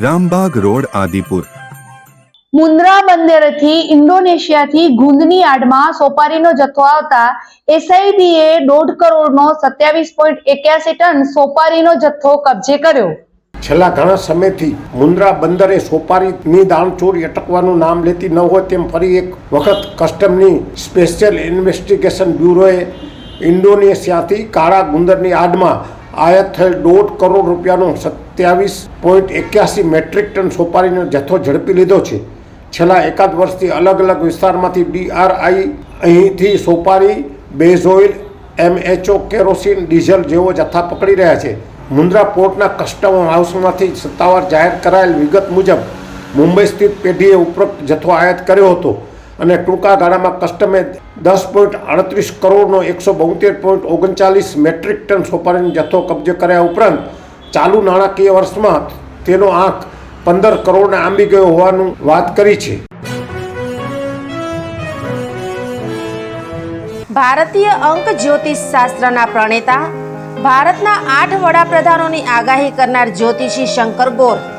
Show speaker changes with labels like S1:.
S1: Rambag road Adipur.
S2: Mundra બંદરેથી ઇન્ડોનેશિયાથી ગુંદની આડમાં સોપારીનો જથ્થો આવતા એસઆઈબીએ દોઢ કરોડનો સત્યાવીસ પોઈન્ટ એક્યાસી ટન સોપારીનો જથ્થો કબજે કર્યો.
S3: છેલ્લા ઘણા સમયથી મુન્દ્રા બંદરે સોપારીની દાણચોરી અટકવાનું નામ લેતી ન હોય તેમ ફરી એક વખત કસ્ટમની સ્પેશિયલ ઇન્વેસ્ટિગેશન બ્યુરોએ ઇન્ડોનેશિયાથી કાળા ગુંદરની આડમાં આયાત થયેલ દોઢ કરોડ રૂપિયાનો સત્યાવીસ પોઈન્ટ એક્યાસી મેટ્રિક ટન સોપારીનો જથ્થો ઝડપી લીધો છે. છેલ્લા એકાદ વર્ષથી અલગ અલગ વિસ્તારમાંથી ડીઆરઆઈ અહીંથી સોપારી, બેઝોઇલ, એમએચઓ, કેરોસીન, ડીઝલ જેવો જથ્થા પકડી રહ્યા છે. મુન્દ્રા પોર્ટના કસ્ટમ હાઉસમાંથી સત્તાવાર જાહેર કરાયેલ વિગત મુજબ મુંબઈ સ્થિત પેઢીએ ઉપરોક્ત જથ્થો આયાત કર્યો હતો. અને ટૂંકા ગાળામાં કસ્ટમે દસ પોઈન્ટ અડત્રીસ કરોડનો એકસો બોતેર પોઈન્ટ ઓગણચાલીસ મેટ્રિક ટન સોપારીનો જથ્થો કબજે કર્યા ઉપરાંત ચાલુ નાણાકીય વર્ષમાં તેનો આંક પંદર કરોડને આંબી ગયો હોવાનું વાત કરી છે.
S4: ભારતીય અંક જ્યોતિષ શાસ્ત્રના પ્રણેતા, ભારતના આઠ વડાપ્રધાનોની આગાહી કરનાર જ્યોતિષી શંકર ગોર